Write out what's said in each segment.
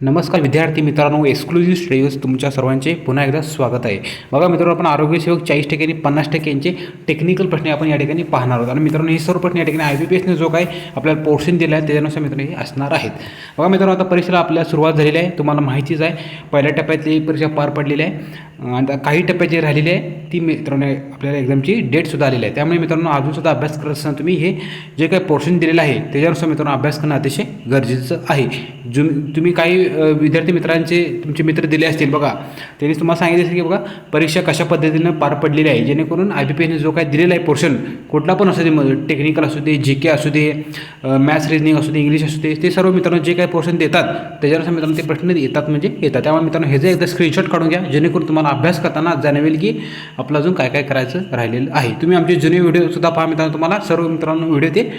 नमस्कार विद्यार्थी मित्रांनो एक्सक्लुझिव्ह स्टडीज तुमच्या सर्वांचे पुन्हा एकदा स्वागत आहे. बघा मित्रांनो आपण आरोग्यसेवक चाळीस चाळीस टक्क्यांनी पन्नास टक्क्यांचे टेक्निकल प्रश्न आपण या ठिकाणी पाहणार आहोत. आणि मित्रांनो हे सर्व प्रश्न या ठिकाणी आय बी पी एसने जो काय आपल्याला पोर्शन दिला आहे त्याच्यानुसार मित्रांनो हे असणार आहेत. बघा मित्रांनो आता परीक्षेला आपल्याला सुरुवात झालेली आहे. तुम्हाला माहितीच आहे पहिल्या टप्प्यातली परीक्षा पार पडलेली आहे. आता काही टप्प्यात जी राहिलेली आहे ती मित्रांनो आपल्याला एक्झामची डेटसुद्धा आलेली आहे. त्यामुळे मित्रांनो अजूनसुद्धा अभ्यास करत असताना तुम्ही हे जे काही पोर्शन दिलेलं आहे त्याच्यानुसार मित्रांनो अभ्यास करणं अतिशय गरजेचं आहे. जु तुम्ही काही विद्यार्थी मित्रांचे तुमचे मित्र दिले असतील बघा त्यांनी तुम्हाला सांगितले असेल की बघा परीक्षा कशा पद्धतीनं पार पडलेली आहे. जेणेकरून आय बी पी एसने जो काही दिलेला आहे पोर्शन कुठला पण असू दे टेक्निकल असू दे जी के असू दे मॅथ्स रिजनिंग असू दे इंग्लिश असू दे ते सर्व मित्रांनो जे काही पोर्शन देतात त्याच्यानुसार मित्रांनो ते प्रश्न येतात म्हणजे येतात. त्यामुळे मित्रांनो हे जे एकदा स्क्रीनशॉट काढून घ्या जेणेकरून तुम्हाला अभ्यास करताना जाणवेल की आपलं अजून काय काय करायचं राहिलेलं आहे. तुम्ही आमचे जुने व्हिडिओसुद्धा पहा मित्रांनो. तुम्हाला सर्व मित्रांनो व्हिडिओ ते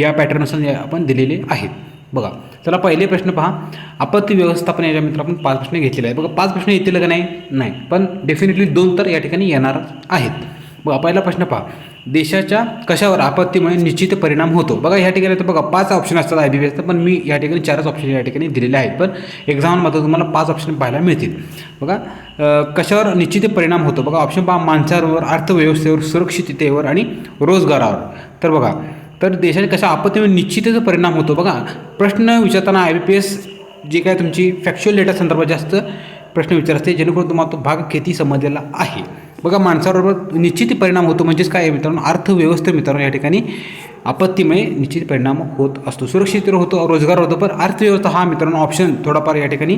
या पॅटर्ननुसार आपण दिलेले आहेत. बघा चला पहिले प्रश्न पहा. आपत्ती व्यवस्थापन याच्या मित्र आपण पाच प्रश्न घेतलेले आहे बघा पाच प्रश्न येतील का नाही? नाही. पण डेफिनेटली दोन तर या ठिकाणी येणार आहेत. बघा पहिला प्रश्न पहा. देशाच्या कशावर आपत्तीमुळे निश्चित परिणाम होतो? बघा या ठिकाणी तर बघा पाच ऑप्शन असतात आय बी बी पण मी या ठिकाणी चारच ऑप्शन या ठिकाणी दिलेले आहेत. पण एक्झाममध्ये तुम्हाला पाच ऑप्शन पाहायला मिळतील. बघा कशावर निश्चित परिणाम होतो? बघा ऑप्शन पहा माणसावर अर्थव्यवस्थेवर सुरक्षिततेवर आणि रोजगारावर. तर बघा तर देशाने कशा आपत्तीमुळे निश्चितच परिणाम होतो? बघा प्रश्न विचारताना आय बी पी एस जे काय तुमची फॅक्च्युअल डेटा संदर्भात जास्त प्रश्न विचार असते जेणेकरून तुम्हाला तो भाग खेती समजलेला आहे. बघा माणसाबरोबर निश्चित परिणाम होतो म्हणजेच काय मित्रांनो? अर्थव्यवस्थे मित्रांनो या ठिकाणी आपत्तीमुळे निश्चित परिणाम होत असतो. सुरक्षित होतो रोजगार होतो पण अर्थव्यवस्था हा मित्रांनो ऑप्शन थोडाफार या ठिकाणी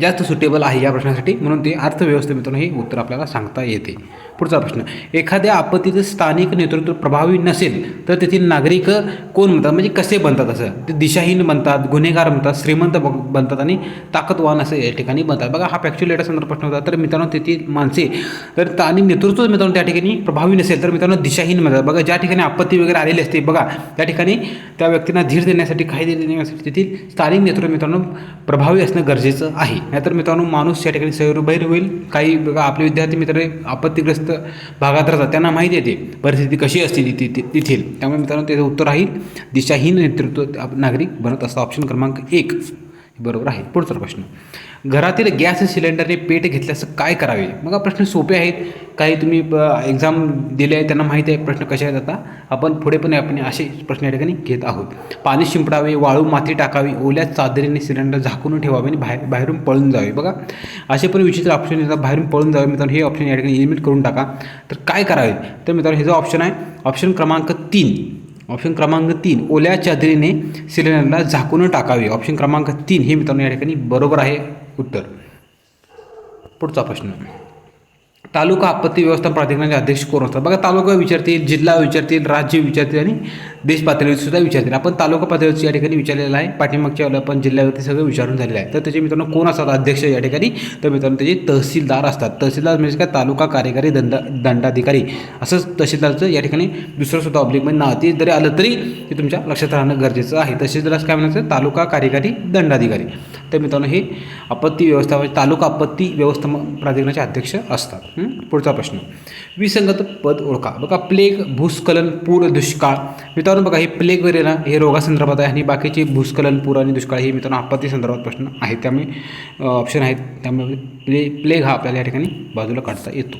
जास्त सुटेबल आहे या प्रश्नासाठी म्हणून ते अर्थव्यवस्थे मित्रांनो हे उत्तर आपल्याला सांगता येते. पुढचा प्रश्न एखाद्या आपत्तीचं स्थानिक नेतृत्व प्रभावी नसेल तर तेथील नागरिक कोण म्हणतात? म्हणजे कसे बनतात असं? ते दिशाहीन बनतात गुन्हेगार बनतात श्रीमंत ब- बनतात आणि ताकदवान असं या ठिकाणी बनतात. बघा हा फॅक्च्युअल संदर्भ प्रश्न होता. तर मित्रांनो तेथील माणसे तर आणि नेतृत्व मित्रांनो त्या ठिकाणी प्रभावी नसेल तर मित्रांनो दिशाहीन बनतात. बघा ज्या ठिकाणी आपत्ती वगैरे आलेली असते बघा त्या ठिकाणी त्या व्यक्तींना धीर देण्यासाठी काही देण्यासाठी तेथील स्थानिक नेतृत्व मित्रांनो प्रभावी असणं गरजेचं आहे. नाहीतर मित्रांनो माणूस या ठिकाणी सैरबैर होईल. काही बघा आपले विद्यार्थी मित्र आपत्तीग्रस्त भागात राहतात त्यांना माहिती येते परिस्थिती कशी असते तिथे ति- तेथील. त्यामुळे मित्रांनो त्याचं उत्तर राहील दिशाहीन नेतृत्व नागरिक बनत असतं ऑप्शन क्रमांक एक. बरोबर आहे. पुढचा प्रश्न. घरातील गॅस सिलेंडरने पेट घेतल्यास काय करावे? मग हा प्रश्न सोपे आहेत. काही तुम्ही एक्झाम दिले आहे त्यांना माहिती आहे प्रश्न कसे आहेत आता. आपण पुढे पण आपण असे प्रश्न या ठिकाणी घेत आहोत. पाणी शिंपडावे वाळू माती टाकावी ओल्या चादरीने सिलेंडर झाकून ठेवावे आणि बाहेर बाहेरून पळून जावे. बघा असे पण विचित्र ऑप्शन येतात बाहेरून पळून जावे मित्रांनो हे ऑप्शन या ठिकाणी एलिमिट करून टाका. तर काय करावे? तर मित्रांनो हे जो ऑप्शन आहे ऑप्शन क्रमांक तीन. ऑप्शन क्रमांक तीन ओल्या चादरीने सिलेंडरला झाकून टाकावे. ऑप्शन क्रमांक तीन हे मित्रांनो या ठिकाणी बरोबर आहे उत्तर. पुढचा प्रश्न. तालुका आपत्ती व्यवस्था प्राधिकरणाचे अध्यक्ष कोण असतात? बघा तालुका विचारतील जिल्हा विचारतील राज्य विचारतील आणि देश पातळीवर सुद्धा विचारतील. आपण तालुका पातळीवरती या ठिकाणी विचारलेलं आहे. पाठीमागच्या वेळेला पण जिल्ह्यावरती सगळं विचारून झालेलं आहे. तर त्याचे मित्रांनो कोण असतात अध्यक्ष या ठिकाणी? तर मित्रांनो त्याचे तहसीलदार असतात. तहसीलदार म्हणजे काय? तालुका कार्यकारी दंड दंडाधिकारी. असंच तहसीलदारचं या ठिकाणी दुसरं सुद्धा ऑब्लिकमध्ये म्हणजे नाव. ते जरी आलं तरी ते तुमच्या लक्षात राहणं गरजेचं आहे. तहसीलदारास काय म्हणायचं? तालुका कार्यकारी दंडाधिकारी. तर मित्रांनो हे आपत्ती व्यवस्था तालुका आपत्ती व्यवस्था प्राधिकरणाचे अध्यक्ष असतात. पुढचा प्रश्न. विसंगत पद ओळखा. बघा प्लेग भूस्खलन पूर दुष्काळ. मित्रांनो बघा हे प्लेग वगैरे ना हे रोगासंदर्भात आहे आणि बाकीचे भूस्खलन पूर आणि दुष्काळ हे मित्रांनो आपत्ती संदर्भात प्रश्न आहेत. त्यामुळे ऑप्शन आहेत. त्यामुळे प्ले प्लेग हा आपल्याला या ठिकाणी बाजूला काढता येतो.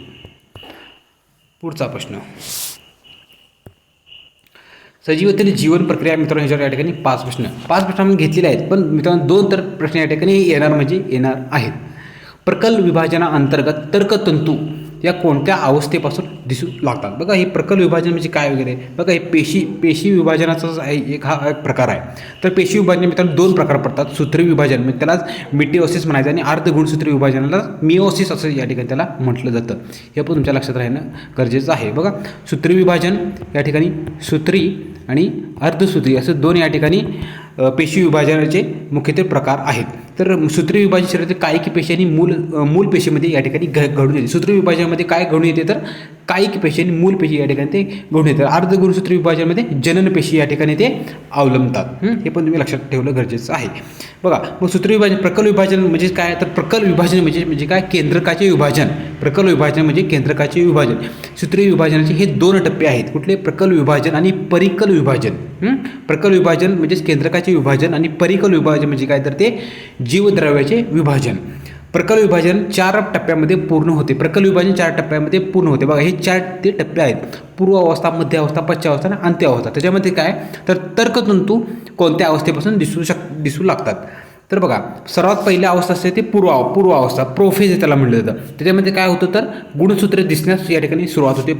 पुढचा प्रश्न. सजीवतेने जीवन प्रक्रिया मित्रांनो ह्याच्यावर या ठिकाणी पाच प्रश्न. पाच प्रश्न आपण घेतलेले आहेत पण मित्रांनो दोन तर प्रश्न या ठिकाणी येणार म्हणजे येणार आहेत. प्रकल विभाजनाअंतर्गत तर्कतंतू या कोणत्या अवस्थेपासून दिसू लागतात? बघा हे प्रकल विभाजन म्हणजे काय वगैरे? बघा हे पेशी पेशी विभाजनाचा आहे एक हा एक प्रकार आहे. तर पेशी विभाजन मित्रांनो दोन प्रकार पडतात. सूत्री विभाजन म्हणजे त्यालाच मिटिओसिस म्हणायचं आणि अर्धगुणसूत्री विभाजनाला मिओसिस असं या ठिकाणी त्याला म्हटलं जातं. हे पण तुमच्या लक्षात राहणं गरजेचं आहे. बघा सूत्री विभाजन या ठिकाणी सूत्री आणि अर्धसूत्री असं दोन या ठिकाणी पेशी विभाजनाचे मुख्यत्वे प्रकार आहेत. तर सूत्री विभाजन शरीरातील कायिक पेशी आणि मूल मूल पेशीमध्ये या ठिकाणी घ घडून येते. सूत्री विभाजनामध्ये काय घडून येते तर कायिक पेशी आणि मूल पेशी या ठिकाणी ते घडून येतात अर्धगुणसूत्री विभाजनामध्ये जनन पेशी या ठिकाणी ते अवलंबतात. हं? पण तुम्ही लक्षात ठेवलं गरजेचं आहे. बघा मग सूत्र विभाजन प्रकल विभाजन म्हणजे काय? तर प्रकल विभाजन म्हणजे म्हणजे काय? केंद्रकाचे विभाजन. प्रकल विभाजन म्हणजे केंद्रकाचे विभाजन. सूत्री विभाजनाचे हे दोन टप्पे आहेत. कुठले? प्रकल विभाजन आणि परिकल विभाजन? प्रकल विभाजन म्हणजेच केंद्रकाचे विभाजन आणि परिकल विभाजन म्हणजे काय? तर ते जीवद्रव्याचे विभाजन. प्रकल विभाजन चार टप्प्यामध्ये पूर्ण होते. प्रकल विभाजन चार टप्प्यामध्ये पूर्ण होते. बघा हे चार ते टप्पे आहेत. पूर्व अवस्था मध्य अवस्था पश्चिम अवस्था आणि अंत्य अवस्था. त्याच्यामध्ये काय? तर तर्कतंतू कोणत्या अवस्थेपासून दिसू शक दिसू लागतात? तर बघा सर्वात पहिल्या अवस्था असते ते पूर्व पूर्व अवस्था. प्रोफेज त्याला म्हटलं जातं. त्याच्यामध्ये काय होतं तर गुणसूत्र दिसण्यास या ठिकाणी सुरुवात होते.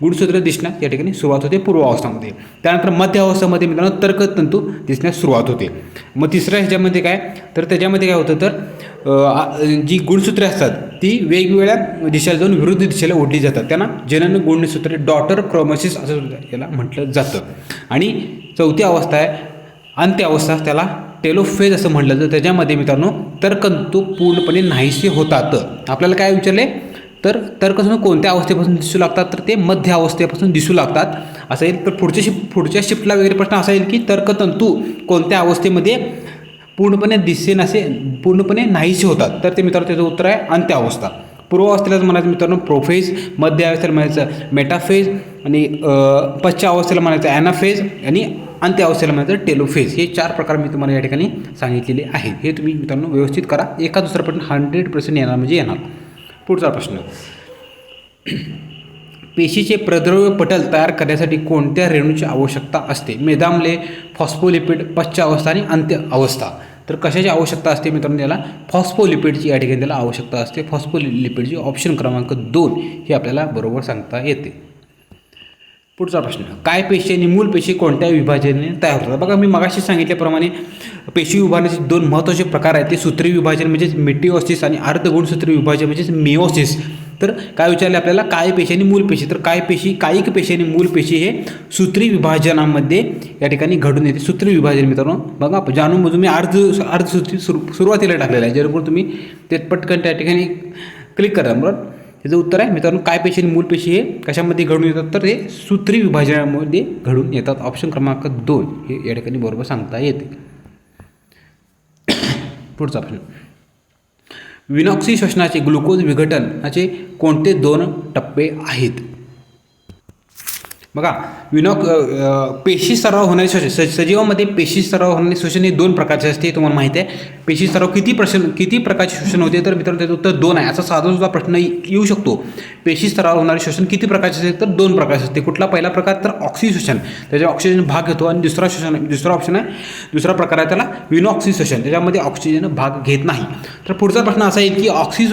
गुणसूत्र दिसण्यास या ठिकाणी सुरुवात होते पूर्व अवस्थामध्ये त्यानंतर मध्य अवस्थामध्ये मित्रांनो तर्कतंतू दिसण्यास सुरुवात होते. मग तिसऱ्या ह्याच्यामध्ये काय? तर त्याच्यामध्ये काय होतं तर जी गुणसूत्रे असतात ती वेगवेगळ्या दिशेला जाऊन विरुद्ध दिशेला ओढली जातात. त्यांना जनन गुणसूत्रे डॉटर क्रोमोसिस असं याला म्हटलं जातं. आणि चौथी अवस्था आहे अंत्य अवस्था त्याला टेलोफेज असं म्हटलं जातं. त्याच्यामध्ये मित्रांनो तर्कंतू पूर्णपणे नाहीसे होतात. आपल्याला काय विचारले? तर तर्कतंतू कोणत्या अवस्थेपासून दिसू लागतात तर ते मध्य अवस्थेपासून दिसू लागतात. असं येईल. तर पुढच्या शिफ्ट पुढच्या शिफ्टला वगैरे प्रश्न असा येईल की तर्कतंतू कोणत्या अवस्थेमध्ये पूर्णपणे दिसेन असे पूर्णपणे नाहीसे होतात. तर ते मित्रांनो त्याचं उत्तर आहे अंत्य अवस्था पूर्व म्हणायचं मित्रांनो प्रोफेज मध्य अवस्थेला म्हणायचं मेटाफेज आणि पश्चिम अवस्थेला म्हणायचं ॲनाफेज आणि अंत्य अवस्थेला म्हणायचं टेलोफेज हे चार प्रकार मी तुम्हाला या ठिकाणी सांगितलेले आहेत. हे तुम्ही मित्रांनो व्यवस्थित करा. एका दुसरा प्रश्न हंड्रेड पर्सेंट येणार म्हणजे येणार. पुढचा प्रश्न. पेशीचे प्रद्रव्य पटल तयार करण्यासाठी कोणत्या रेणूची आवश्यकता असते? मेदामले फॉस्फोलिपिड पश्च अवस्था आणि अंत्य अवस्था तर कशाची आवश्यकता असते मित्रांनो याला? फॉस्फोलिपिडची या ठिकाणी त्याला आवश्यकता असते. फॉस्फोलिपिडची ऑप्शन क्रमांक दोन हे आपल्याला बरोबर सांगता येते. पुढचा प्रश्न. काय पेशी आणि मूल पेशी कोणत्या विभाजनाने तयार होतात? बघा मी मगाशी सांगितल्याप्रमाणे पेशी विभाजनाचे दोन महत्त्वाचे प्रकार आहेत. ते सूत्री विभाजन म्हणजेच मेटिओसिस आणि अर्धगुणसूत्री विभाजन म्हणजेच मिओसिस. तर काय विचारले आपल्याला? काय पेशी आणि मूल पेशी? तर काय पेशी कायिक पेशी आणि मूल पेशी हे सूत्री विभाजनामध्ये या ठिकाणी घडून येते. सूत्री विभाजन मित्रांनो बघा जाणून मग मी अर्ध अर्धसूत्री सुरू सुरुवातीला टाकलेलं आहे. जेणेकरून तुम्ही ते पटकन त्या ठिकाणी क्लिक करा. बरोबर? त्याचं उत्तर आहे. मित्रांनो काय पेशी आणि मूल पेशी हे कशामध्ये घडून येतात? तर हे सूत्री विभाजनामध्ये घडून येतात. ऑप्शन क्रमांक दोन हे या ठिकाणी बरोबर सांगता येते. पुढचा प्रश्न. विनॉक्सी श्वसनाचे ग्लुकोज विघटनाचे कोणते दोन टप्पे आहेत? बघा विनोक uh, uh, पेशी सराव होणारे शोषण स सजीवामध्ये पेशी सराव होणारे शोषण हे दोन प्रकारचे असते तुम्हाला माहिती आहे. पेशी सराव किती प्रश्न किती प्रकारचे शोषण होते तर मित्रांनो त्याचं उत्तर दोन आहे. असा साधा सुद्धा प्रश्न येऊ शकतो. पेशी स्तरावर होणारे शोषण किती प्रकारचे असते तर दोन प्रकारचे असते. कुठला पहिला प्रकार? तर ऑक्सी श्वसन त्याच्या ऑक्सिजन भाग घेतो आणि दुसरा शोषण दुसरा ऑप्शन आहे. दुसरा प्रकार आहे त्याला विनॉक्सी श्वसन त्याच्यामध्ये ऑक्सिजन भाग घेत नाही. तर पुढचा प्रश्न असा येईल की ऑक्सी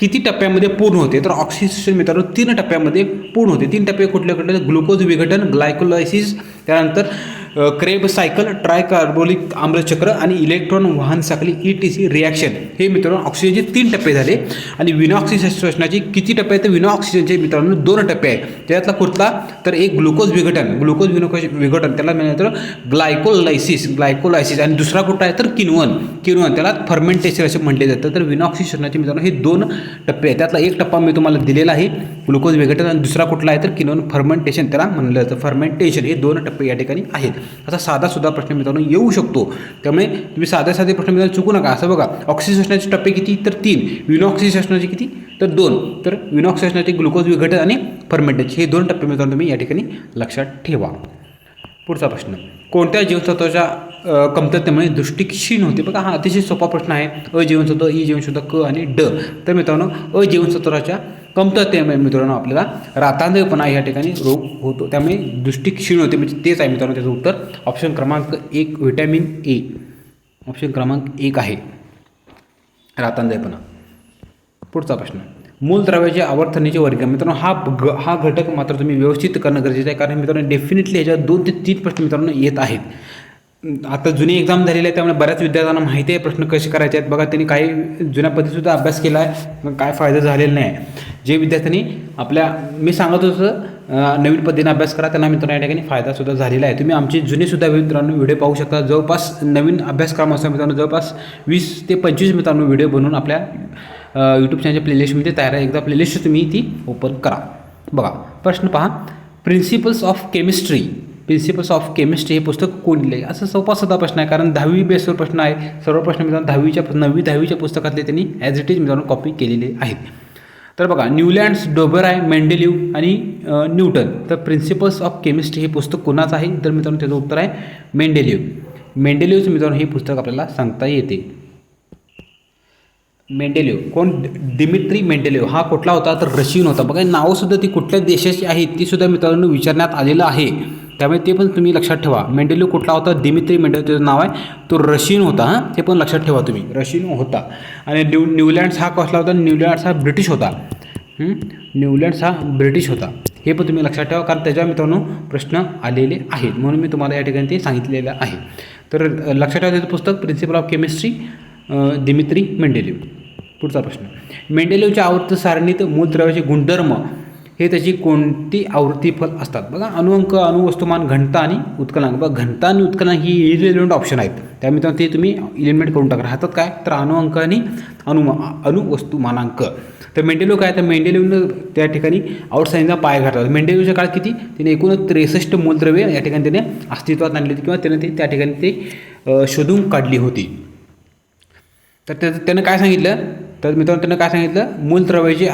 किती टप्प्यामध्ये पूर्ण होते? तर ऑक्सी मित्रांनो तीन टप्प्यामध्ये पूर्ण होते. तीन टप्पे कुठले कुठले ग्लुकोज विघटन ग्लायकोलायसिस त्यानंतर क्रेब सायकल ट्रायकार्बोलिक आम्लचक्र आणि इलेक्ट्रॉन वाहन साखळी ई टी सी रिॲक्शन हे मित्रांनो ऑक्सिजनचे तीन टप्पे झाले. आणि विनॉक्सी किती टप्पे आहेत? तर विनाऑक्सिजनचे मित्रांनो दोन टप्पे आहेत. त्यातला कुठला? तर एक ग्लुकोज विघटन. ग्लुकोज विनोकोज विघटन. त्याला मिळतं ग्लायकोलायसिस ग्लायकोलायसिस. आणि दुसरा कुठला आहे? तर किनवन. किनवन त्याला फर्मेंटेशन असे म्हटले जातं. तर विनॉक्सी मित्रांनो हे दोन टप्पे आहेत. त्यातला एक टप्पा मी तुम्हाला दिलेला आहे ग्लुकोज विघटन. आणि दुसरा कुठला आहे? तर किनवन फर्मेंटेशन त्याला म्हणलं जातं. फर्मेंटेशन हे दोन टप्पे या ठिकाणी आहेत. असा साधा सुद्धा प्रश्न मित्रांनो येऊ शकतो. त्यामुळे तुम्ही साधे साधे प्रश्न मित्रांनो चुकू नका. असं बघा ऑक्सिजनाचे टप्पे किती? तर तीन. विनॉक्सिजनेशनाचे किती? तर दोन. तर विनॉक्सिजनेशनाचे ग्लुकोज विघटन आणि फर्मेंटेशन हे दोन टप्पे मित्रांनो तुम्ही या ठिकाणी लक्षात ठेवा. पुढचा प्रश्न. कोणत्या जीवनसत्वाच्या कमतरतेमुळे दृष्टी क्षीण होते? बघा हा अतिशय सोपा प्रश्न आहे. अ जीवनसत्व ई जीवनसत्व क आणि ड. तर मित्रांनो अ जीवनसत्वाच्या कमतरतेमुळे म्हणजे मित्रांनो आपल्याला. रातांधळपणा या ठिकाणी रोग होतो. त्यामुळे दृष्टी क्षीण होते. म्हणजे तेच आहे मित्रांनो त्याचं उत्तर. ऑप्शन क्रमांक एक व्हिटॅमिन ए ऑप्शन क्रमांक एक आहे. रातांधळपणा पुढचा प्रश्न. मूलद्रव्याचे आवर्तनेचे वर्ग. मित्रांनो हा ग हा घटक मात्र तुम्ही व्यवस्थित करणं गरजेचं आहे. कारण मित्रांनो डेफिनेटली ह्याच्यात दोन ते तीन प्रश्न मित्रांनो येत आहेत. आता जुनी एक्झाम झालेली आहे त्यामुळे बऱ्याच विद्यार्थ्यांना माहिती आहे प्रश्न कसे करायचे आहेत. बघा त्यांनी काही जुन्या पद्धतीसुद्धा अभ्यास केला आहे काय फायदा झालेला नाही. आहे जे विद्यार्थ्यांनी आपल्या मी सांगत होतं नवीन पद्धतीने अभ्यास करा त्यांना मित्रांनो या ठिकाणी फायदासुद्धा झालेला आहे. तुम्ही आमचे जुनेसुद्धा मित्रांनो व्हिडिओ पाहू शकता. जवळपास नवीन अभ्यासक्रम असतो मित्रांनो जवळपास वीस ते पंचवीस मित्रांनो व्हिडिओ बनवून आपल्या यूट्यूब चॅनलच्या प्लेलिस्टमध्ये तयार आहे. एकदा प्लेलिस्ट तुम्ही ती ओपन करा. बघा प्रश्न पहा. Principles of chemistry principles of chemistry हे पुस्तक कोण लिहिले असं सोपा सुद्धा प्रश्न आहे कारण दहावी बेसवर प्रश्न आहे. सर्व प्रश्न मित्रांनो दहावीच्या नववी दहावीच्या पुस्तकातले त्यांनी ॲज इट इज मित्रांनो कॉपी केलेले आहेत. तर बघा न्यूलँड्स डोबराय मेंडेलिव्ह आणि न्यूटन. तर प्रिन्सिपल्स ऑफ केमिस्ट्री हे पुस्तक कोणाचं आहे? तर मित्रांनो त्याचं उत्तर आहे मेंडेलिव्ह मेंडेलिव्हचं मित्रांनो हे पुस्तक आपल्याला सांगता येते. मेंडेलिव्ह कोण? डिमिट्री मेंडेलिव्ह हा कुठला होता? तर रशियन होता. बघा नावसुद्धा ती कुठल्या देशाची आहे ती सुद्धा मित्रांनो विचारण्यात आलेलं आहे. त्यामुळे ते पण तुम्ही लक्षात ठेवा. मेंडेल्यू कुठला होता? दिमित्री मेंडेलिव्ह त्याचं नाव आहे. तो रशियन होता हां. ते पण लक्षात ठेवा तुम्ही. रशियन होता. आणि न्यू न्यूलँड्स हा कसला होता? न्यूलँड्स हा ब्रिटिश होता. न्यूलँड्स हा ब्रिटिश होता. हे पण तुम्ही लक्षात ठेवा कारण त्याच्यावर मित्रांनो प्रश्न आलेले आहेत. म्हणून मी तुम्हाला या ठिकाणी ते सांगितलेलं आहे. तर लक्षात ठेवा त्याचं पुस्तक principle of chemistry Dmitri Mendeleev पुढचा प्रश्न. मेंडेलिव्हच्या आवर्त सारणीत मूलद्रव्याचे गुणधर्म हे त्याची कोणती आवृत्तीफल असतात? बघा अणुअंक अणुवस्तुमान घनता आणि उत्कलांक. बघा घनता आणि उत्कलांक ही इलिमेंट ऑप्शन आहेत. त्यामुळे ते तुम्ही इलिमेंट करून टाका. राहतात काय? तर अणुअंक आणि अणु अणुवस्तुमानांक तर मेंडेलो काय? तर मेंडेलोनं त्या ठिकाणी आउटसाईनचा पाय घातला. मेंडेलोच्या काळात किती? त्याने एकूण त्रेसष्ट मूलद्रव्य या ठिकाणी त्याने अस्तित्वात आणली होती किंवा त्याने ते त्या ठिकाणी ते शोधून काढली होती. तर त्याचं त्यानं काय सांगितलं? तर मित्रांनो त्यानं काय सांगितलं? मूलद्रव्याचे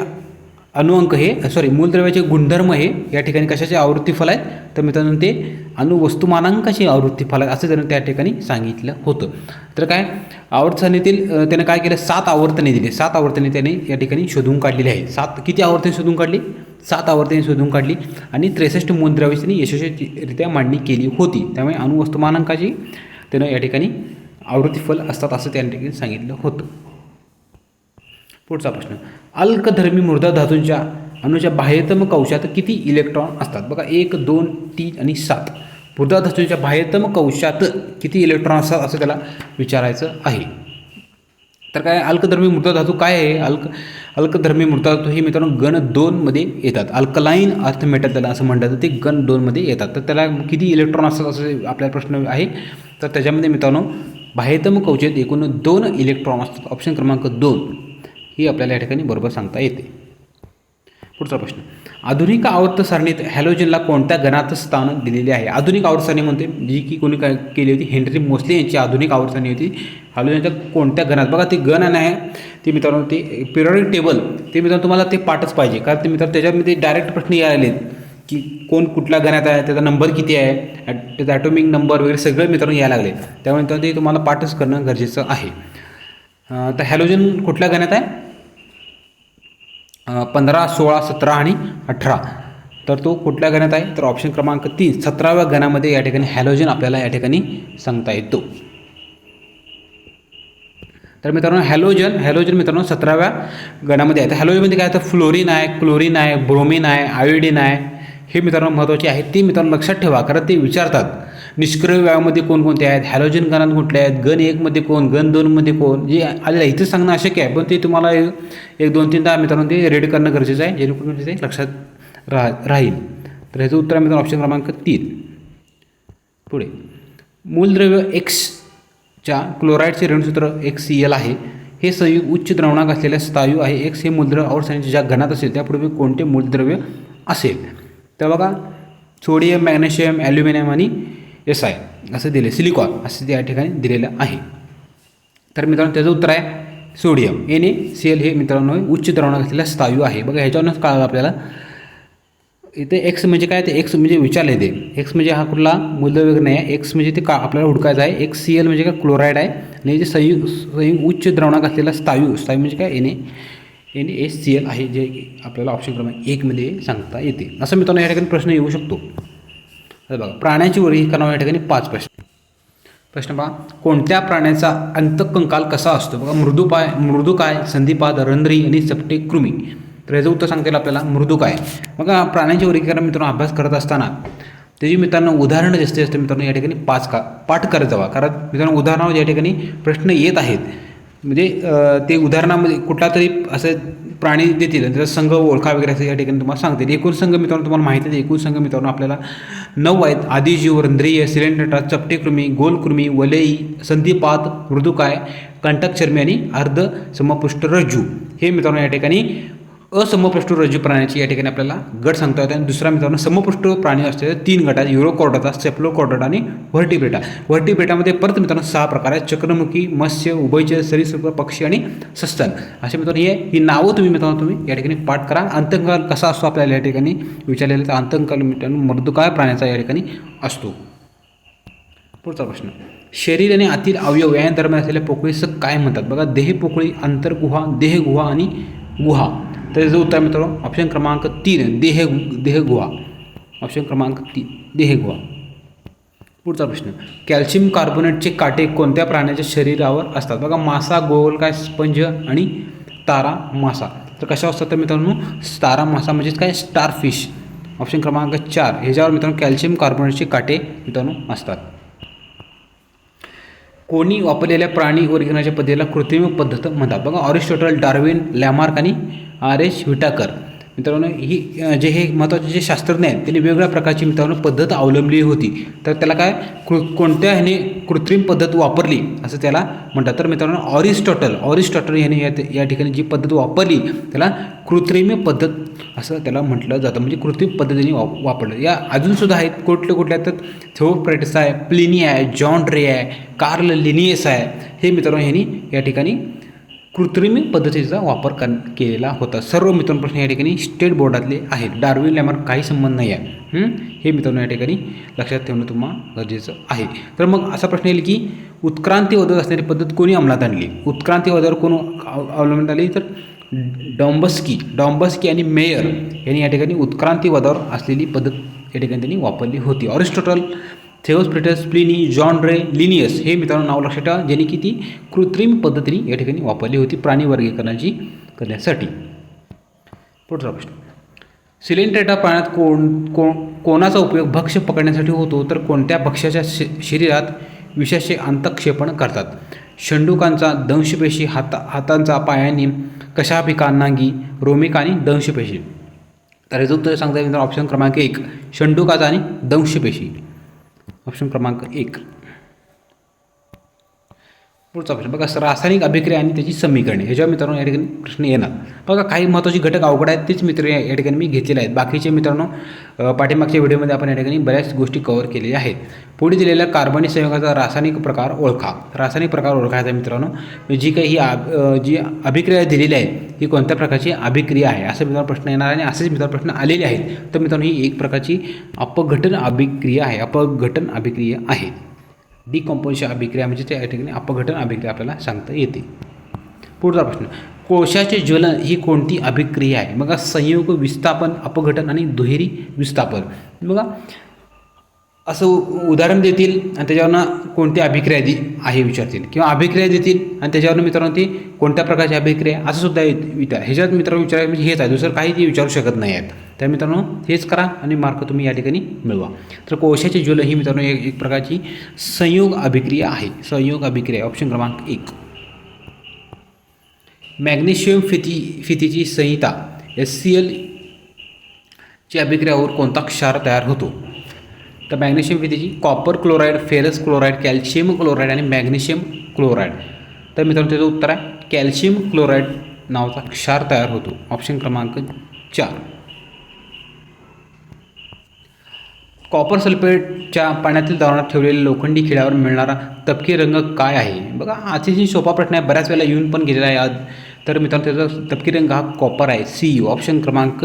अणुअंक हे सॉरी मूलद्रव्याचे गुणधर्म हे या ठिकाणी कशाचे आवृत्ती फल आहेत? तर मित्रांनो ते अणुवस्तुमानांकाचे आवृत्ती फल आहेत असं त्यानं त्या ठिकाणी सांगितलं होतं. तर काय? आवर्तसारणीतील त्यानं काय केलं? सात आवर्तने दिली. सात आवर्तने त्याने या ठिकाणी शोधून काढलेली आहे. सात किती आवर्तने शोधून काढली? सात आवर्तने शोधून काढली आणि त्रेसष्ट मूलद्रव्याची त्यांनी यशस्वीरित्या मांडणी केली होती. त्यामुळे अणुवस्तुमानांकाची त्यानं या ठिकाणी आवृत्ती फल असतात असं त्या ठिकाणी सांगितलं होतं. पुढचा प्रश्न. अल्कधर्मी मृदा धातूंच्या अणूच्या बाह्यतम कवशात किती इलेक्ट्रॉन असतात? बघा एक दोन तीन आणि सात. मृदा धातूंच्या बाह्यतम कवशात किती इलेक्ट्रॉन असतात असं त्याला विचारायचं आहे. तर काय अल्कधर्मी मृदा धातू काय आहे? अल्क अल्कधर्मी मृदा धातू हे मित्रांनो गण दोनमध्ये येतात. अल्कलाईन अर्थ मेटल त्याला असं म्हणतात ते गण दोनमध्ये येतात. तर त्याला किती इलेक्ट्रॉन असतात असं आपल्याला प्रश्न आहे. तर त्याच्यामध्ये मित्रांनो बाह्यतम कवचेत एकूण दोन इलेक्ट्रॉन असतात. ऑप्शन क्रमांक दोन. ही आपल्याला या ठिकाणी बरोबर सांगता येते. पुढचा प्रश्न. आधुनिक आवर्त सारणीत हॅलोजनला कोणत्या गणात स्थान दिलेले आहे? आधुनिक आवर्तसारणी म्हणते जी की कोणी काय केली होती? हेनरी मोस्ले यांची आधुनिक आवर्तसारणी होती. हॅलोजनच्या कोणत्या गणात बघा ते गण आहे. ते मित्रांनो ते पिरियडिक टेबल ते मित्रांनो तुम्हाला ते पाठच पाहिजे. कारण ते मित्रांनो त्याच्यामध्ये डायरेक्ट प्रश्न यायला की कोण कुठल्या गणात आहे? त्याचा नंबर किती आहे? ॲट त्याचा ॲटोमिक नंबर वगैरे सगळं मित्रांनो यायला लागले त्यामुळे मित्रांनो ते तुम्हाला पाठच करणं गरजेचं आहे. तर हॅलोजन कुठल्या गणात आहे? पंधरा सोळा सतरा आणि अठरा. तर तो कुठल्या गणात आहे? तर ऑप्शन क्रमांक तीन सतराव्या गणामध्ये या ठिकाणी हॅलोजन आपल्याला या ठिकाणी सांगता येतो. तर मित्रांनो हॅलोजन हॅलोजन मित्रांनो सतराव्या गणामध्ये आहे. तर हॅलोजनमध्ये म्हणजे काय? तर फ्लोरिन आहे क्लोरिन आहे ब्रोमिन आहे आयोडीन आहे. हे मित्रांनो महत्त्वाचे आहे. ते मित्रांनो लक्षात ठेवा कारण ते विचारतात. निष्क्रिय व्यायामध्ये कोणकोणते आहेत? हॅलोजन गणात कुठले आहेत? गण एकमध्ये कोण? गण दोनमध्ये कोण? जे आलेलं आहे इथं सांगणं अशक्य आहे पण ते तुम्हाला एक दोन दोन तीनदा मित्रांनो ते रेड करणं गरजेचं आहे जेणेकरून ते लक्षात राह राहील. तर ह्याचं उत्तर आहे मित्रांनो ऑप्शन क्रमांक तीन. पुढे. मूलद्रव्य एक्सच्या क्लोराईडचे रेणूसूत्र एक्स सी एल आहे. हे संयुग उच्च द्रवणाक असलेल्या स्थायू आहे. एक्स हे मूलद्रव्य अवस्थांचे ज्या घनात असेल त्यापूर्वी कोणते मूलद्रव्य असेल? तर बघा सोडियम मॅग्नेशियम ॲल्युमिनियम आणि एस आय असं दिले. सिलिकॉन असं त्या ठिकाणी दिलेलं आहे. तर मित्रांनो त्याचं उत्तर आहे sodium N A C L हे मित्रांनो उच्च द्रवणांक असलेला स्थायू आहे. बघा ह्याच्यावरूनच कळालं आपल्याला. इथे एक्स म्हणजे काय? ते एक्स म्हणजे विचारले ते एक्स म्हणजे हा कुठला? मूलद्रव्य नाही आहे. एक्स म्हणजे ते का आपल्याला हुडकायचं आहे? एक्स सी एल म्हणजे काय? क्लोराईड आहे. आणि जे संयु संयुग उच्च द्रवणांक असलेला स्थायू स्थायू म्हणजे काय? N A N S C L आहे जे आपल्याला ऑप्शन क्रमांक एकमध्ये सांगता येते. असं मित्रांनो या ठिकाणी प्रश्न येऊ शकतो. बघा प्राण्याची वर्गीकरण या ठिकाणी पाच प्रश्न. प्रश्न पहा कोणत्या प्राण्याचा अंतकंकाल कसा असतो? बघा मृदुपाय मृदुकाय संधिपाद रंध्री आणि चपटे कृमी. तर याचं उत्तर सांगता येईल आपल्याला मृदुकाय बघा प्राण्यांचे वर्गीकरण मित्रांनो अभ्यास करत असताना त्याची मित्रांनो उदाहरणं जास्तीत जास्त मित्रांनो या ठिकाणी पाच का पाठ करत जावा. कारण मित्रांनो उदाहरणावर या ठिकाणी प्रश्न येत आहेत म्हणजे ते उदाहरणामध्ये कुठला तरी असं प्राणी देतील आणि त्याचा संघ ओळखा वगैरे असं या ठिकाणी तुम्हाला सांगतील. एकूण संघ मित्रांनो तुम्हाला माहिती आहे एकूण संघ मित्रांनो आपल्याला नऊ आहेत. आदिजीव रंध्रीय सिलेंडर चपटेकृमी गोलकृमी वलई संधिपात मृदुकाय कंटकचर्मी आणि अर्ध समपृष्ठ रज्जू. हे मित्रांनो या ठिकाणी असमपृष्ठ रज्जू प्राण्याची या ठिकाणी आपल्याला गट सांगता येतो आणि दुसरा मित्रांनो समपृष्ठ प्राणी असते तीन गटात युरोकॉर्डाचा सेप्लोकॉर्डाटा आणि व्हर्टिब्रेटा. व्हर्टिब्रेटामध्ये परत मित्रांनो सहा प्रकार आहेत. चक्रमुखी मत्स्य उभयचर सरीसृप पक्षी आणि सस्तन. असे मित्रांनो हे ही नावं तुम्ही मित्रांनो तुम्ही या ठिकाणी पाठ करा. अंतकाल कसा असतो आपल्याला या ठिकाणी विचारलेला? तर अंतकाल मित्रांनो मृदुकाळ प्राण्याचा या ठिकाणी असतो. पुढचा प्रश्न. शरीर आणि आतील अवयव या दरम्यान असलेल्या पोकळीचं काय म्हणतात? बघा देह पोकळी अंतर्गुहा देहगुहा आणि गुहा. त्याचं उत्तर मित्रांनो ऑप्शन क्रमांक तीन देह देहगुहा ऑप्शन क्रमांक तीन देहगुहा पुढचा प्रश्न कॅल्शियम कार्बोनेटचे काटे कोणत्या प्राण्याच्या शरीरावर असतात बघा मासा गोलकाय स्पंज आणि तारा मासा तर कशा असतात तर मित्रांनो तारा मासा म्हणजेच काय स्टारफिश ऑप्शन क्रमांक चार ह्याच्यावर मित्रांनो कॅल्शियम कार्बोनेटचे काटे मित्रांनो असतात कोणी वापरलेल्या प्राणी वर्गीकरणाच्या पद्धतीला कृत्रिम पद्धत म्हणतात. बघा ऑरिस्टॉटल डार्विन लॅमार्क आणि आर एच विटाकर. मित्रांनो ही जे हे महत्त्वाचे जे शास्त्रज्ञ आहेत त्यांनी वेगवेगळ्या प्रकारची मित्रांनो पद्धत अवलंबली होती. तर त्याला काय? कृ कोणत्या ह्याने कृत्रिम पद्धत वापरली? असं त्याला म्हणतात. तर मित्रांनो ऑरिस्टॉटल ऑरिस्टॉटल याने या या ठिकाणी जी पद्धत वापरली त्याला कृत्रिम पद्धत असं त्याला म्हटलं जातं. म्हणजे कृत्रिम पद्धतीने वा वापरलं. या अजूनसुद्धा आहेत कुठल्या कुठल्या तर थेओप्रेटस आहे प्लिनी आहे जॉन ड्रे आहे कार्ल लिनियस आहे. हे मित्रांनो ह्यांनी या ठिकाणी कृत्रिम पद्धतीचा वापर कर केलेला होता. सर्व मित्रांनो प्रश्न या ठिकाणी स्टेट बोर्डातले आहेत. डार्विन लॅमर काही संबंध नाही आहे. हे? मित्रांनो या ठिकाणी लक्षात ठेवणं तुम्हाला गरजेचं आहे. तर मग असा प्रश्न येईल की उत्क्रांती वदर असणारी पद्धत कोणी अंमलात आणली? उत्क्रांती वदर कोण अवलंबून आली? तर डॉम्बस्की डॉम्बस्की आणि मेयर यांनी या ठिकाणी उत्क्रांतीवादावर असलेली पद्धत या ठिकाणी त्यांनी वापरली होती. Aristotle Theophrastus Pliny John Ray Linnaeus हे मित्रांनो नाव लक्षात ठेवा ज्यांनी की ती कृत्रिम पद्धतीने या ठिकाणी वापरली होती प्राणी वर्गीकरणाची करण्यासाठी. पुढचा प्रश्न. सिलेंट्रेटा पाण्यात कोण कोण कोणाचा उपयोग भक्ष पकडण्यासाठी होतो? तर कोणत्या भक्ष्याच्या श शरीरात विषाचे अंतक्षेपण करतात? शंडुकांचा दंशपेशी हाता हातांचा पायाने कशा पिकांनांगी रोमिक आणि दंशपेशी तर याचं उत्तर सांगता येईल ऑप्शन क्रमांक एक शंडुकाचा आणि दंशपेशी ऑप्शन क्रमांक एक. पुढचा प्रश्न. बघा रासायनिक अभिक्रिया आणि त्याची समीकरणे. ह्याच्यावर मित्रांनो या ठिकाणी प्रश्न येणार. बघा काही महत्त्वाचे घटक अवघड आहेत तेच मित्र या ठिकाणी मी घेतलेले आहेत. बाकीचे मित्रांनो पाठीमागच्या व्हिडिओमध्ये आपण या ठिकाणी बऱ्याच गोष्टी कव्हर केलेल्या आहेत. पुढे दिलेल्या कार्बनी संयोगाचा रासायनिक प्रकार ओळखा. रासायनिक प्रकार ओळखायचा मित्रांनो. म्हणजे जी काही ही जी अभिक्रिया दिलेली आहे ही कोणत्या प्रकारची अभिक्रिया आहे? असं मित्रांनो प्रश्न येणार आणि असेच मित्रांनो प्रश्न आलेले आहेत. तर मित्रांनो ही एक प्रकारची अपघटन अभिक्रिया आहे. अपघटन अभिक्रिया आहे. डिकॉम्पोजिशन अभिक्रिया म्हणजे त्या ठिकाणी अपघटन अभिक्रिया आपल्याला सांगता येते. पुढचा प्रश्न कोशाचे ज्वलन ही कोणती अभिक्रिया आहे? बघा संयोग विस्थापन अपघटन आणि दुहेरी विस्थापन. बघा असं उ- उदाहरण देतील आणि त्याच्यावरनं कोणती अभिक्रिया दि आहे विचारतील. किंवा अभिक्रिया देतील आणि त्याच्यावरनं मित्रांनो ती कोणत्या प्रकारची अभिक्रिया असं सुद्धा विचार. ह्याच्यात मित्रांनो विचार म्हणजे हेच आहे. दुसरं काही ते विचारू शकत नाही आहेत. त्या मित्रांनो हेच करा आणि मार्क तुम्ही या ठिकाणी मिळवा. तर कोशाचे ज्वलन ही मित्रांनो एक एक प्रकारची संयोग अभिक्रिया आहे. संयोग अभिक्रिया ऑप्शन क्रमांक एक. मॅग्नेशियम फिती फितीची संहिता एस सी एल ची अभिक्रियावर कोणता क्षार तयार होतो? तर magnesium विधीची copper chloride ferrous chloride calcium chloride आणि मॅग्नेशियम क्लोराईड. तर मित्रांनो त्याचं उत्तर आहे कॅल्शियम क्लोराईड नावाचा क्षार तयार होतो. ऑप्शन क्रमांक चार. कॉपर सल्फेटच्या पाण्यातील द्रावणात ठेवलेल्या लोखंडी खिळ्यावर मिळणारा तपकी रंग काय आहे? बघा अतिशय सोपा प्रश्न आहे बऱ्याच वेळेला येऊन पण गेलेला आहे आज. तर मित्रांनो त्याचा तपकी रंग हा कॉपर आहे. सी यू ऑप्शन क्रमांक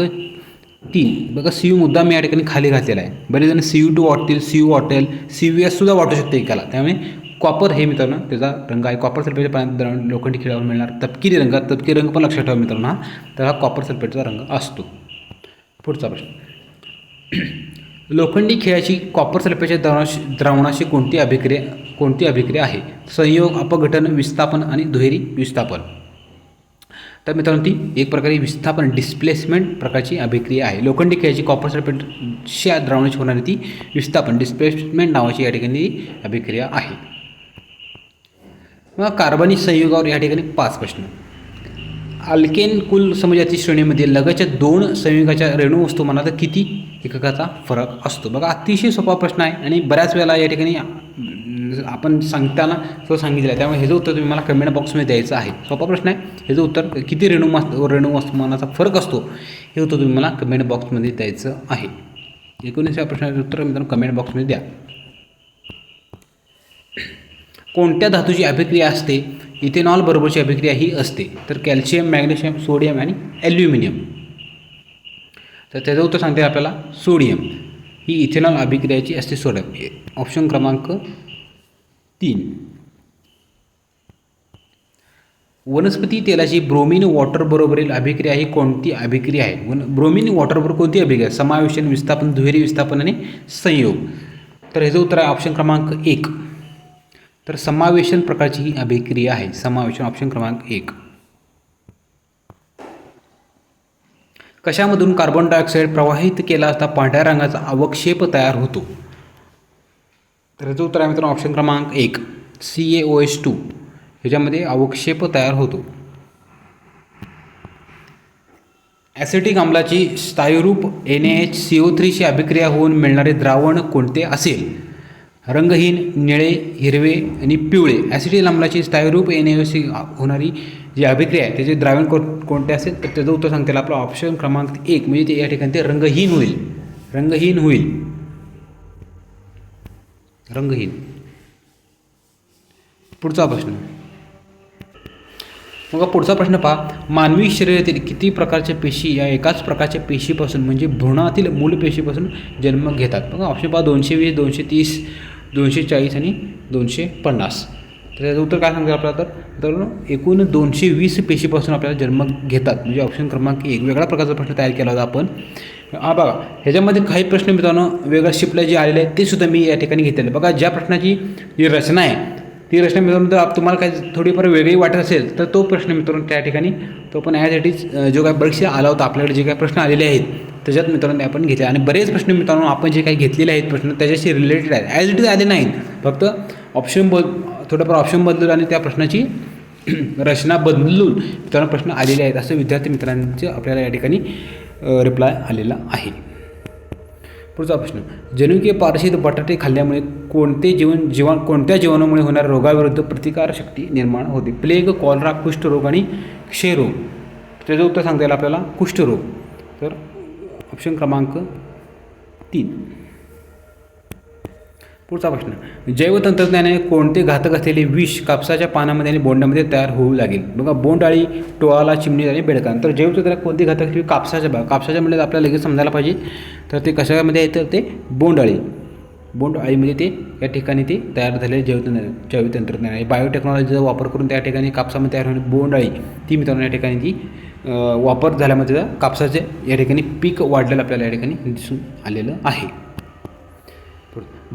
तीन. बघा सी यू मुद्दा मी या ठिकाणी खाली घातलेला आहे. बरेच जण सी यू टू वाटतील सी यू वाटेल सी यू एससुद्धा वाटू शकते एकाला. त्यामुळे कॉपर हे मित्रांनो त्याचा रंग आहे. कॉपर सल्फेटच्या पाण्यात लोखंडी खेळावर मिळणार. तपकिरी रंग तपकिरी रंग पण लक्षात ठेवा मित्रांनो हा. तर हा कॉपर सल्फेटचा रंग असतो. पुढचा प्रश्न. लोखंडी खेळाची कॉपर सल्फेटच्या द्रावणाशी द्रावणाशी कोणती अभिक्रिया कोणती अभिक्रिया आहे? संयोग अपघटन विस्थापन आणि दुहेरी विस्थापन. तर मित्रांनो ती एक प्रकारे विस्थापन डिस्प्लेसमेंट प्रकारची अभिक्रिया आहे. लोखंडी खेळाची कॉपर सल्फेटच्या द्रावणाची होणारी ती विस्थापन डिस्प्लेसमेंट नावाची या ठिकाणी अभिक्रिया आहे. मग कार्बनिक संयुगावर या ठिकाणी पाच प्रश्न. अल्केन कुल समाजातील श्रेणीमध्ये लगतच्या दोन संयुगाच्या रेणू वस्तुमानात किती एककाचा फरक असतो? बघा अतिशय सोपा प्रश्न आहे आणि बऱ्याच वेळेला या ठिकाणी आपण सांगताना तो सांगितलं आहे. त्यामुळे ह्याचं उत्तर तुम्ही मला कमेंट बॉक्समध्ये द्यायचं आहे. सोपा प्रश्न आहे. ह्याचं उत्तर किती रेणू रेणू वस्तुमानाचा फरक असतो? हे उत्तर तुम्ही मला कमेंट बॉक्समध्ये द्यायचं आहे. एकोणीसव्या प्रश्नाचं उत्तर मित्रांनो कमेंट बॉक्समध्ये द्या. कोणत्या धातूची अभिक्रिया असते? इथेनॉल बरोबरची अभिक्रिया ही असते. तर कॅल्शियम मॅग्नेशियम सोडियम आणि ॲल्युमिनियम. तर त्याचं उत्तर सांगते आपल्याला सोडियम. ही इथेनॉल अभिक्रियाची असते सोडियम. ऑप्शन क्रमांक तीन. वनस्पती तेलाची ब्रोमिन वॉटर बरोबरील अभिक्रिया ही कोणती अभिक्रिया आहे? वन ब्रोमिन वॉटरबरोबर कोणती अभिक्रिया? समावेशन विस्थापन दुहेरी विस्थापन आणि संयोग. तर ह्याचं उत्तर आहे ऑप्शन क्रमांक एक. तर समावेशन प्रकारची ही अभिक्रिया आहे. समावेशन ऑप्शन क्रमांक एक. कशामधून कार्बन डायऑक्साईड प्रवाहित केला असता पांढऱ्या रंगाचा अवक्षेप तयार होतो. तर याचं उत्तर आहे मित्रांनो ऑप्शन क्रमांक एक C A O S two ह्याच्यामध्ये अवक्षेप तयार होतो. ॲसिटिक आम्लाची स्थायुरूप एन एच सी ओ थ्रीशी अभिक्रिया होऊन मिळणारे द्रावण कोणते असेल? रंगहीन निळे हिरवे आणि पिवळे. ॲसिटिक आम्लाची स्थायुरूप एन एच सी होणारी जी अभिक्रिया आहे त्याचे द्रावण को कोणते असेल? तर त्याचं उत्तर सांगते आपला ऑप्शन क्रमांक एक. म्हणजे ते या ठिकाणी ते रंगहीन होईल. रंगहीन होईल. रंगहीन. पुढचा प्रश्न. मग पुढचा प्रश्न पहा. मानवी शरीरातील किती प्रकारच्या पेशी या एकाच प्रकारच्या पेशीपासून म्हणजे भ्रूणातील मूल पेशीपासून जन्म घेतात? मग ऑप्शन पहा. दोनशे वीस दोनशे तीस दोनशे चाळीस आणि दोनशे पन्नास. तर त्याचं उत्तर काय सांगतं आपल्याला तर? तर एकूण दोनशे वीस पेशीपासून आपल्याला जन्म घेतात. म्हणजे ऑप्शन क्रमांक एक. वेगळ्या प्रकारचा प्रश्न तयार केला होता आपण. हा बघा ह्याच्यामध्ये काही प्रश्न मित्रांनो वेगळ्या शिपला जे आलेले आहेत ते सुद्धा मी या ठिकाणी घेतलेले. बघा ज्या प्रश्नाची जी रचना आहे ती रचना मित्रांनो जर तुम्हाला काही थोडीफार वेगळी वाटत असेल तर तो प्रश्न मित्रांनो त्या ठिकाणी तो पण यासाठीच जो काही परीक्षा आला होता आपल्याकडे जे काही प्रश्न आलेले आहेत त्याच्यात मित्रांनो आपण घेतले. आणि बरेच प्रश्न मित्रांनो आपण जे काही घेतलेले आहेत प्रश्न त्याच्याशी रिलेटेड आहेत. ॲज इट इज आले नाहीत. फक्त ऑप्शन बद थोडंफार ऑप्शन बदलून आणि त्या प्रश्नाची रचना बदलून मित्रांनो प्रश्न आलेले आहेत असं विद्यार्थी मित्रांचे आपल्याला या ठिकाणी रिप्लाय आलेला आहे. पुढचा प्रश्न. जनुकीय पारशीत बटाटे खाल्ल्यामुळे कोणते जीवन जीवन कोणत्या जीवाणूमुळे होणाऱ्या रोगाविरुद्ध प्रतिकारशक्ती निर्माण होते? प्लेग कॉलरा कुष्ठरोग आणि क्षयरोग. त्याचं उत्तर सांगता येईल आपल्याला. कुष्ठरोग. तर ऑप्शन क्रमांक तीन. पुढचा प्रश्न. जैवतंत्रज्ञाने कोणते घातक असलेले विष कापसाच्या पानामध्ये आणि बोंडामध्ये तयार होऊ लागेल? बघा बोंडाळी टोळाला चिमणी आणि बेडकान तर जैवतंत्रज्ञान कोणते घातक असले कापसाच्या बा कापसाच्या म्हणजे आपल्याला लगेच समजायला पाहिजे. तर ते कशामध्ये आहे तर ते बोंडाळी बोंडअळीमध्ये ते या ठिकाणी ते तयार झालेले जैवतंत्र जैवतंत्रज्ञान आहे. बायोटेक्नॉलॉजीचा वापर करून त्या ठिकाणी कापसामध्ये तयार होणारी बोंडाळी ती मित्रांनो या ठिकाणी ती वापर झाल्यामध्ये कापसाचे या ठिकाणी पीक वाढलेलं आपल्याला या ठिकाणी दिसून आलेलं आहे.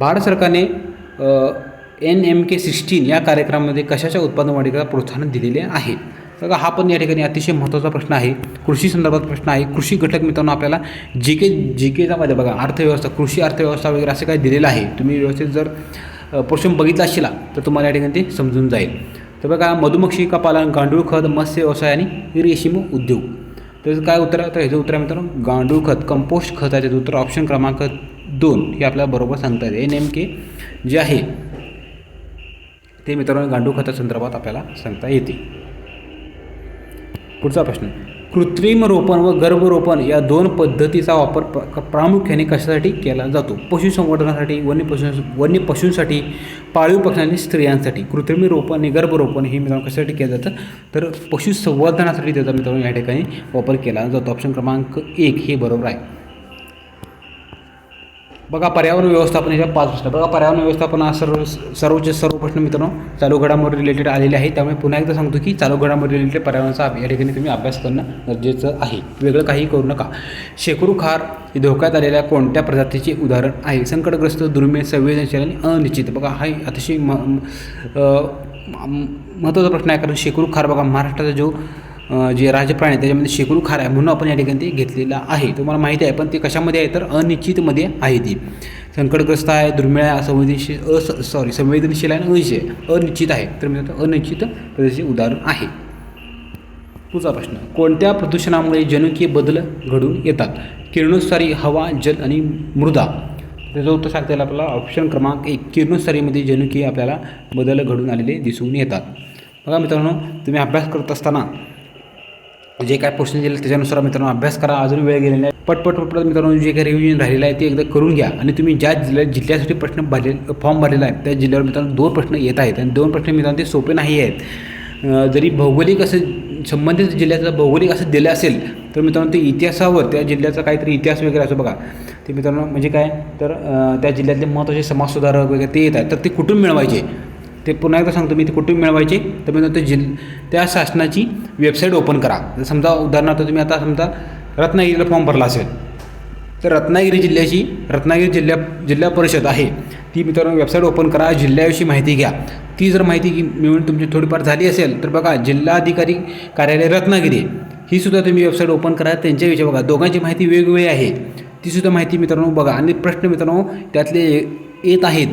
भारत सरकारने एन एम के सिक्स्टीन या कार्यक्रमामध्ये कशाच्या उत्पादन वाढीला प्रोत्साहन दिलेले आहे? बघा हा पण या ठिकाणी अतिशय महत्त्वाचा प्रश्न आहे. कृषी संदर्भात प्रश्न आहे. कृषी घटक मित्रांनो आपल्याला जी के जी केचा मध्ये बघा अर्थव्यवस्था कृषी अर्थव्यवस्था वगैरे असं काही दिलेलं आहे. तुम्ही व्यवस्थित जर पोर्शन बघितला असेल तर तुम्हाला या ठिकाणी ते समजून जाईल. तर बघा मधुमक्षी पालन गांडूळ खत मत्स्य व्यवसाय आणि रेशीम उद्योग. त्याचं काय उत्तर तर ह्याचं उत्तर आहे मित्रांनो गांडूळ खत कंपोस्ट खत आहे त्याचं उत्तर ऑप्शन क्रमांक दोन हे आपल्याला बरोबर सांगता येते एन एम के जे आहे ते मित्रांनो गांडूळ खतासंदर्भात आपल्याला सांगता येते. पुढचा प्रश्न कृत्रिम रोपण व गर्भरोपण या दोन पद्धतीचा वापर प- प्रामुख्याने कशासाठी केला जातो? पशुसंवर्धनासाठी वन्य पशु वन्य पशूंसाठी पाळीव पक्ष्यांनी आणि स्त्रियांसाठी. कृत्रिम रोपण आणि गर्भरोपण हे मित्रांनो कशासाठी केलं जातं? तर पशुसंवर्धनासाठी त्याचा मित्रांनो या ठिकाणी वापर केला जातो. ऑप्शन क्रमांक एक हे बरोबर आहे. बघा पर्यावरण व्यवस्थापन याच्या पाच प्रश्न. बघा पर्यावरण व्यवस्थापन हा सर्व सर्वचे सर्व प्रश्न मित्रांनो चालू घडामोडी रिलेटेड आलेले आहे त्यामुळे पुन्हा एकदा सांगतो की चालू घडामोडी रिलेटेड पर्यावरणाचा या ठिकाणी तुम्ही अभ्यास करणं गरजेचं आहे. वेगळं काही करू नका. शेकरू खार हे धोक्यात आलेल्या कोणत्या प्रजातीचे उदाहरण आहे? संकटग्रस्त दुर्मिळ संवेदनशील आणि अनिश्चित. बघा हा अतिशय म महत्त्वाचा प्रश्न आहे कारण शेकरू खार बघा महाराष्ट्राचा जो जे राजप्राणी आहे त्याच्यामध्ये शेकडू खार आहे म्हणून आपण या ठिकाणी ते घेतलेलं आहे. तुम्हाला माहिती आहे पण ते कशामध्ये आहे तर अनिश्चितमध्ये आहे ती. संकटग्रस्त आहे दुर्मिळ आहे असंवेदनशील अस सॉरी संवेदनशील आहे आणि अनिश्चित अनिश्चित आहे. तर मी अनिश्चित प्रदेशाचे उदाहरण आहे. पुढचा प्रश्न. कोणत्या प्रदूषणामुळे जनुकीय बदल घडून येतात? किरणोत्सारी हवा जल आणि मृदा. त्याचं उत्तर सांगता येईल आपल्याला. ऑप्शन क्रमांक एक किरणोत्सारीमध्ये जनुकीय आपल्याला बदल घडून आलेले दिसून येतात. बघा मित्रांनो तुम्ही अभ्यास करत असताना जे काय क्वेश्चन दिले त्याच्यानुसार मित्रांनो अभ्यास करा. अजून वेळ गेलेला आहे. पटपट पटपट मित्रांनो जे काही रिव्हिजन राहिलेलं आहे ते एकदा करून घ्या. आणि तुम्ही ज्या जिल्ह्या जिल्ह्यासाठी प्रश्न भरले फॉर्म भरलेला आहे त्या जिल्ह्यावर मित्रांनो दोन प्रश्न येत आहेत. आणि दोन प्रश्न मित्रांनो ते सोपे नाही आहेत. जरी भौगोलिक असं संबंधित जिल्ह्याचं भौगोलिक असं दिलं असेल तर मित्रांनो ते इतिहासावर त्या जिल्ह्याचा काहीतरी इतिहास वगैरे असं बघा. ते मित्रांनो म्हणजे काय? तर त्या जिल्ह्यातले महत्त्वाचे समाजसुधारक वगैरे ते येत आहेत. तर ते कुठून मिळवायचे? ते पुन्हा एकदा सांगतो मी ते कुठे मिळवायचे तर मित्रांनो ते जिल त्या शासनाची वेबसाईट ओपन करा. जर समजा उदाहरणार्थ तुम्ही आता समजा रत्नागिरीला फॉर्म भरला असेल तर रत्नागिरी जिल्ह्याची रत्नागिरी जिल्ह्या जिल्हा परिषद आहे ती मित्रांनो वेबसाईट ओपन करा जिल्ह्याविषयी माहिती घ्या. ती जर माहिती घे- मिळून तुमची थोडीफार झाली असेल तर बघा जिल्हाधिकारी कार्यालय रत्नागिरी ही सुद्धा तुम्ही वेबसाईट ओपन करा त्यांच्याविषयी बघा. दोघांची माहिती वेगवेगळी आहे. तीसुद्धा माहिती मित्रांनो बघा. आणि प्रश्न मित्रांनो त्यातले येत आहेत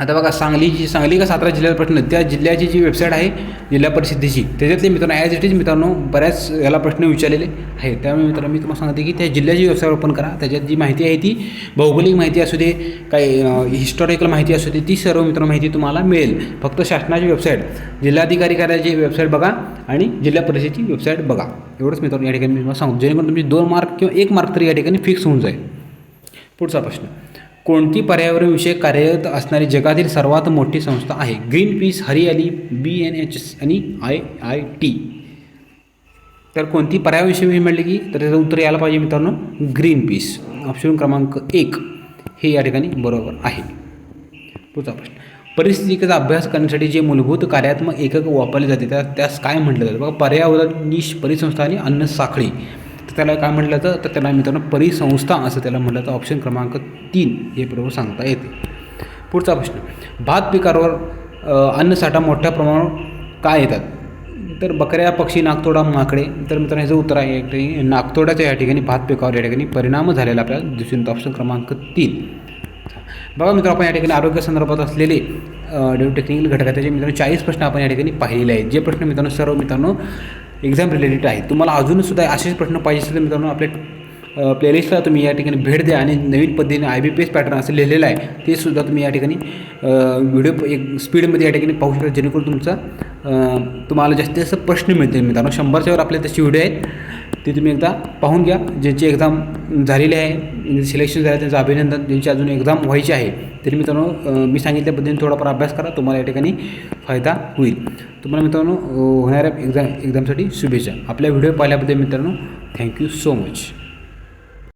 आता बघा सांगलीची सांगली का सातारा जिल्ह्यात प्रश्न त्या जिल्ह्याची जी वेबसाईट आहे जिल्हा परिषदेची त्याच्यातले मित्रांनो ॲज इट इज मित्रांनो बऱ्याच याला प्रश्न विचारलेले आहेत. त्यामुळे मित्रांनो मी तुम्हाला सांगते की त्या जिल्ह्याची वेबसाईट ओपन करा. त्याच्यात जी माहिती आहे ती भौगोलिक माहिती असू दे काही हिस्टॉरिकल माहिती असू दे ती सर्व मित्रांनो माहिती तुम्हाला मिळेल. फक्त शासनाची वेबसाईट जिल्हाधिकारी कार्यालयाची वेबसाईट बघा आणि जिल्हा परिषदेची वेबसाईट बघा. एवढंच मित्रांनो या ठिकाणी मी तुम्हाला सांगतो. जेणेकरून तुमची दोन मार्क किंवा एक मार्क तरी या ठिकाणी फिक्स होऊन जाईल. पुढचा प्रश्न. कोणती पर्यावरणविषयक कार्यरत असणारी जगातील सर्वात मोठी संस्था आहे? Green peace Hariyali B N H S आणि आय आय टी. तर कोणती पर्यावरणविषयी विषयी की? तर त्याचं उत्तर यायला पाहिजे मित्रांनो. ग्रीन पीस ऑप्शन क्रमांक एक. हे या ठिकाणी बरोबर आहे. पुढचा प्रश्न. परिस्थितीचा अभ्यास करण्यासाठी जे मूलभूत कार्यात्मक एकक वापरले जाते त्या त्यास काय म्हटलं जातं? बघा पर्यावरण निश परिसंस्था आणि अन्न साखळी. त्याला काय म्हटलं जातं? तर त्याला मित्रांनो परिसंस्था असं त्याला म्हटलं जातं. ऑप्शन क्रमांक तीन हे बरोबर सांगता येते. पुढचा प्रश्न. भात पिकावर अन्नसाठा मोठ्या प्रमाणावर काय येतात? तर बकऱ्या पक्षी नागतोडा माकडे. तर मित्रांनो ह्याचं उत्तर आहे नागतोडाच्या नागतोड्याच्या या ठिकाणी भात पिकावर या ठिकाणी परिणाम झालेला आपल्याला दिसून ऑप्शन क्रमांक तीन. बघा मित्र आपण या ठिकाणी आरोग्य संदर्भात असलेले डेव्ह टेक्निकल घटक आहे त्याचे मित्रांनो चाळीस प्रश्न आपण या ठिकाणी पाहिलेले आहेत. जे प्रश्न मित्रांनो सर्व मित्रांनो एक्झाम रिलेटेड आहे. तुम्हाला अजून सुद्धा असेच प्रश्न पाहिजे असेल तर मित्रांनो आपल्या प्लेलिस्टला तुम्ही या ठिकाणी भेट द्या आणि नवीन पद्धतीने I B P S pattern असं लिहिलेलं आहे ते सुद्धा तुम्ही या ठिकाणी व्हिडिओ एक स्पीडमध्ये या ठिकाणी पाहू शकता जेणेकरून तुमचा तुम्हाला जास्तीत जास्त प्रश्न मिळतील मित्रांनो. शंभरच्यावर आपल्या तशी व्हिडिओ आहेत. ते तुम्ही एकदा पाहून घ्या. ज्यांची एक्झाम झालेली आहे सिलेक्शन झालं त्यांचं अभिनंदन. ज्यांची अजून एक्झाम व्हायची आहे तरी मित्रांनो मी सांगितल्या पद्धतीने थोडाफार अभ्यास करा. तुम्हाला या ठिकाणी फायदा होईल. तुम्हाला मित्रांनो होणाऱ्या एक्झाम एक्झामसाठी शुभेच्छा. आपल्या व्हिडिओ पाहिल्याबद्दल मित्रांनो थँक्यू सो मच